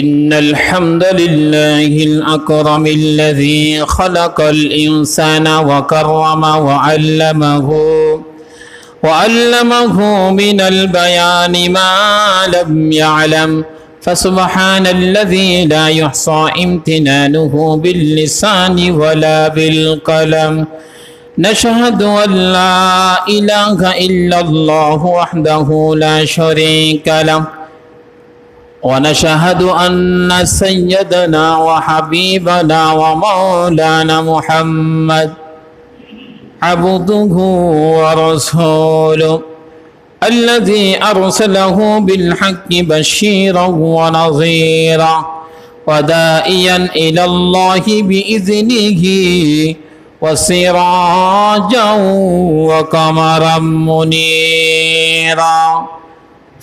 إن الحمد لله الأكرم الذي خلق الإنسان وكرم وعلمه وعلمه من البيان ما لم يعلم فسبحان الذي لا يحصى امتنانه باللسان ولا بالقلم. نشهد أن لا إله إلا الله وحده لا شريك له. ونشهد أن سيدنا وحبيبنا ومولانا محمد عبده ورسوله الذي أرسله بالحق بشيرا ونظيرا ودائيا إلى الله بإذنه وسراجا وقمرا منيرا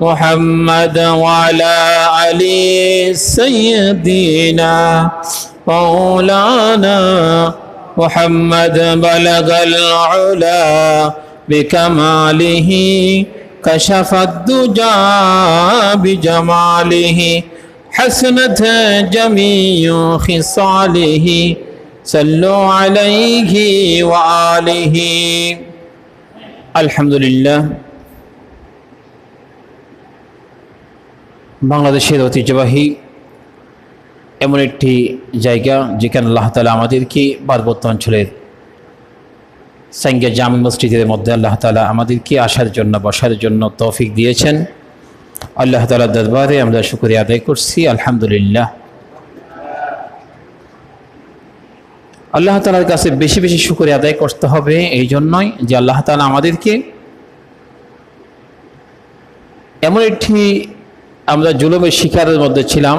محمد وعلى علي سيدنا مولانا محمد بلغ العلا بكماله كشف الدجى بجماله حسنت جميع خصاله صلوا عليه وآله. الحمد لله. বাংলাদেশের ঐতিহ্যবাহী এমন একটি জায়গা যেখানে আল্লাহ তালা আমাদেরকে পার্বত্য অঞ্চলের সাঙ্গা জামি মসজিদের মধ্যে আল্লাহ তালা আমাদেরকে আসার জন্য, বসার জন্য তৌফিক দিয়েছেন। আল্লাহ তালা দরবারে আমরা শুক্রিয়া আদায় করছি। আলহামদুলিল্লাহ। আল্লাহ তালার কাছে বেশি বেশি শুক্রিয়া আদায় করতে হবে এই জন্যই যে আল্লাহ তালা আমাদেরকে এমন একটি আমরা জুলুমের শিকারের মধ্যে ছিলাম।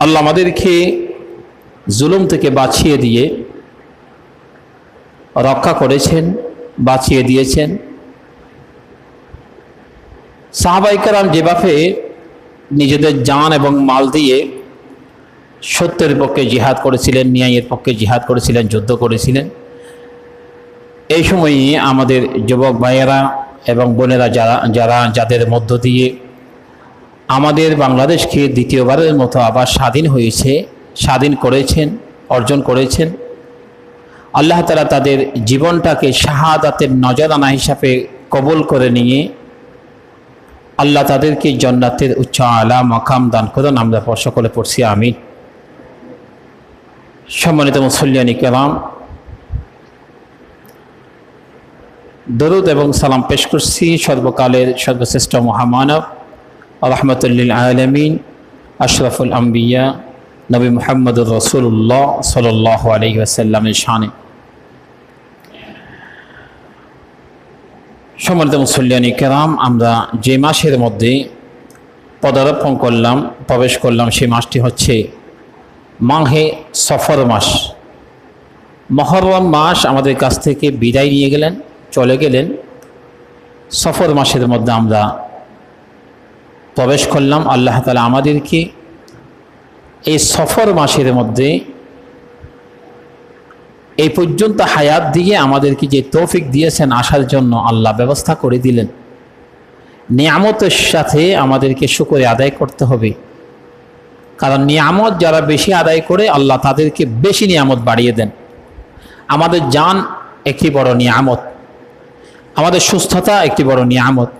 আল্লাহ আমাদেরকে জুলুম থেকে বাঁচিয়ে দিয়ে রক্ষা করেছেন, বাঁচিয়ে দিয়েছেন। সাহাবাইকারাম যেভাবে নিজেদের জান এবং মাল দিয়ে সত্যের পক্ষে জিহাদ করেছিলেন, ন্যায়ের পক্ষে জিহাদ করেছিলেন, যুদ্ধ করেছিলেন। এই সময়ে আমাদের যুবক ভাইয়েরা এবং বোনেরা যারা যারা যাদের মধ্য দিয়ে আমাদের বাংলাদেশকে দ্বিতীয়বারের মতো আবার স্বাধীন হয়েছে, স্বাধীন করেছেন, অর্জন করেছেন, আল্লাহ তালা তাদের জীবনটাকে শাহাদাতের নজরানা হিসাবে কবুল করে নিয়ে আল্লাহ তাদেরকে জন্নাতের উচ্চ আলা মকাম দান করুন। আমরা সকলে পড়ছি আমি সম্মানিত মুসল্লিয়ানি কেরাম দরুদ এবং সালাম পেশ করছি সর্বকালের সর্বশ্রেষ্ঠ মহামানব, রহমতুল্লিল আলমিন, আশরফুল আম্বিয়া, নবী মোহাম্মদুর রসুল্লাহ সাল্লাহ আলহি আসাল্লামের শানে। সম্মানিত মুসল্লিয়ানি কেরাম, আমরা যে মাসের মধ্যে পদার্পণ করলাম, প্রবেশ করলাম, সেই মাসটি হচ্ছে মাহে সফর মাস। মহরম মাস আমাদের কাছ থেকে বিদায় নিয়ে গেলেন। চলে গেলেন। সফর মাসের মধ্যে আমরা প্রবেশ করলাম। আল্লাহ তালা আমাদেরকে এই সফর মাসের মধ্যে এই পর্যন্ত হায়াত দিয়ে আমাদেরকে যে তৌফিক দিয়েছেন আসার জন্য আল্লাহ ব্যবস্থা করে দিলেন। নিয়ামতের সাথে আমাদেরকে শুকরে আদায় করতে হবে। কারণ নিয়ামত যারা বেশি আদায় করে, আল্লাহ তাদেরকে বেশি নিয়ামত বাড়িয়ে দেন। আমাদের যান একটি বড় নিয়ামত। আমাদের সুস্থতা একটি বড় নিয়ামত।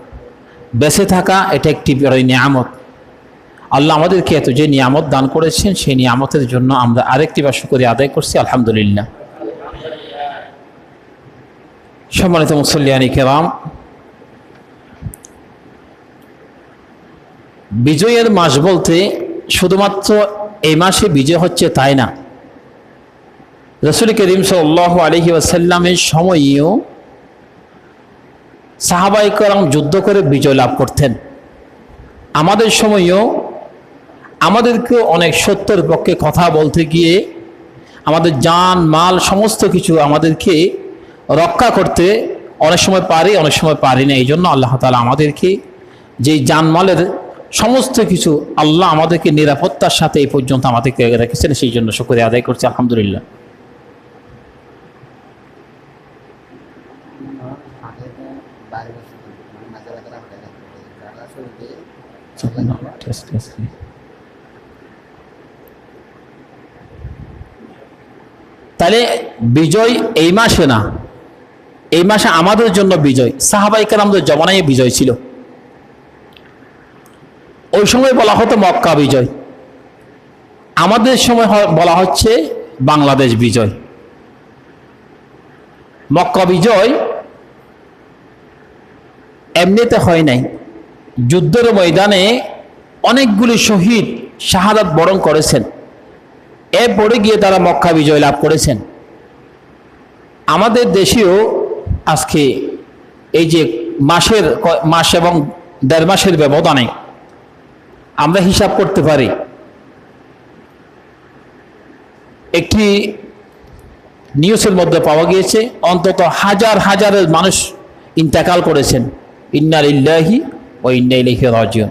বেঁচে থাকা এটা একটি বড় নিয়ামত। আল্লাহ আমাদেরকে এত যে নিয়ামত দান করেছেন, সেই নিয়ামতের জন্য আমরা আরেকটি বার শুকরিয়া আদায় করছি, আলহামদুলিল্লাহ। সম্মানিত মুসল্লিয়ানি কেরাম, বিজয়ের মাস বলতে শুধুমাত্র এই মাসে বিজয় হচ্ছে তাই না? রসুল করিম সাল্লাহ আলহি আসাল্লামের সময়েও সাহাবাই যুদ্ধ করে বিজয় লাভ করতেন। আমাদের সময়ও আমাদেরকে অনেক সত্যের পক্ষে কথা বলতে গিয়ে আমাদের যান মাল সমস্ত কিছু আমাদেরকে রক্ষা করতে অনেক সময় পারি, অনেক সময় পারি না। এই জন্য আল্লাহ তালা আমাদেরকে যেই জানমালের সমস্ত কিছু আল্লাহ আমাদেরকে নিরাপত্তার সাথে এই পর্যন্ত আমাদেরকে রেখেছেন সেই জন্য শুক্রিয়া আদায় করছি। আলহামদুলিল্লাহ। তাহলে বিজয় এই মাসে না, এই মাসে আমাদের জন্য বিজয় সাহাবাই আমাদের জমানায় বিজয় ছিল। ওই সময় বলা হতো মক্কা বিজয়। আমাদের সময় বলা হচ্ছে বাংলাদেশ বিজয়। মক্কা বিজয় এমনিতে হয় নাই। যুদ্ধের ময়দানে অনেকগুলি শহীদ শাহাদাত বরণ করেছেন। এরপরে গিয়ে তারা মক্কা বিজয় লাভ করেছেন। আমাদের দেশেও আজকে এই যে মাসের মাস এবং দেড় মাসের ব্যবধানে আমরা হিসাব করতে পারি, একটি নিউজের মধ্যে পাওয়া গিয়েছে, অন্তত হাজার হাজারের মানুষ ইন্তেকাল করেছেন। ইন্নার ইল্লাহি ও ইন্না ইলাইহি রাজিউন।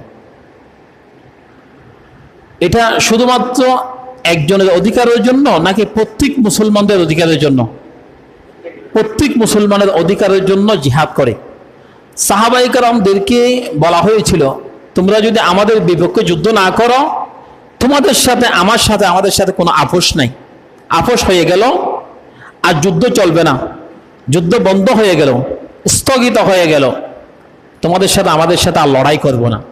এটা শুধুমাত্র একজনের অধিকারের জন্য নাকি প্রত্যেক মুসলমানদের অধিকারের জন্য? প্রত্যেক মুসলমানের অধিকারের জন্য জিহাদ করে। সাহাবাইকারদেরকে বলা হয়েছিল, তোমরা যদি আমাদের বিপক্ষে যুদ্ধ না করো, তোমাদের সাথে, আমার সাথে, আমাদের সাথে কোনো আপোষ নাই। আপোষ হয়ে গেল আর যুদ্ধ চলবে না। যুদ্ধ বন্ধ হয়ে গেল, স্থগিত হয়ে গেল। তোমাদের সাথে, আমাদের সাথে আর লড়াই করব না।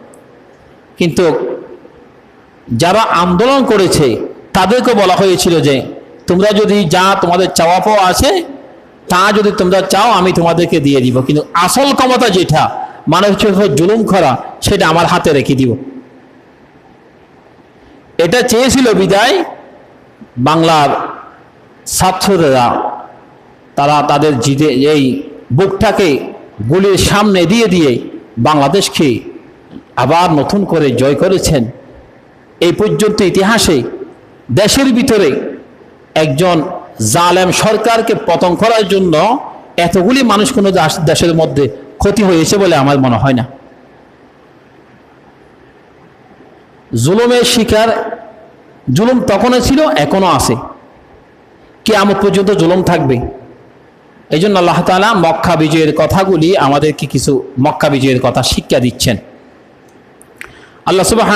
কিন্তু যারা আন্দোলন করেছে তাদেরকে বলা হয়েছিল যে, তোমরা যদি যা তোমাদের চাওয়া পাওয়া আছে, তা যদি তোমরা চাও, আমি তোমাদেরকে দিয়ে দিব। কিন্তু আসল ক্ষমতা যেটা, মানুষের উপর জুলুম করা, সেটা আমার হাতে রেখে দিব। এটা চেয়েছিল বিদায় বাংলার ছাত্ররা, তারা তাদের জিদে এই বুকটাকে গুলির সামনে দিয়ে দিয়ে বাংলাদেশকে আবার নতুন করে জয় করেছেন। এই পর্যন্ত ইতিহাসে দেশের ভিতরে একজন জালেম সরকারকে পতন করার জন্য এতগুলি মানুষ কোনো দেশের মধ্যে ক্ষতি হয়েছে বলে আমার মনে হয় না। জুলুমের শিকার জুলুম তখনও ছিল এখনও আছে। কে আমত পর্যন্ত জুলুম থাকবে। এই জন্য আল্লাহ তালা মক্কা বিজয়ের কথাগুলি আমাদেরকে কিছু মক্কা বিজয়ের কথা শিক্ষা দিচ্ছেন। আল্লাহ সুবাহ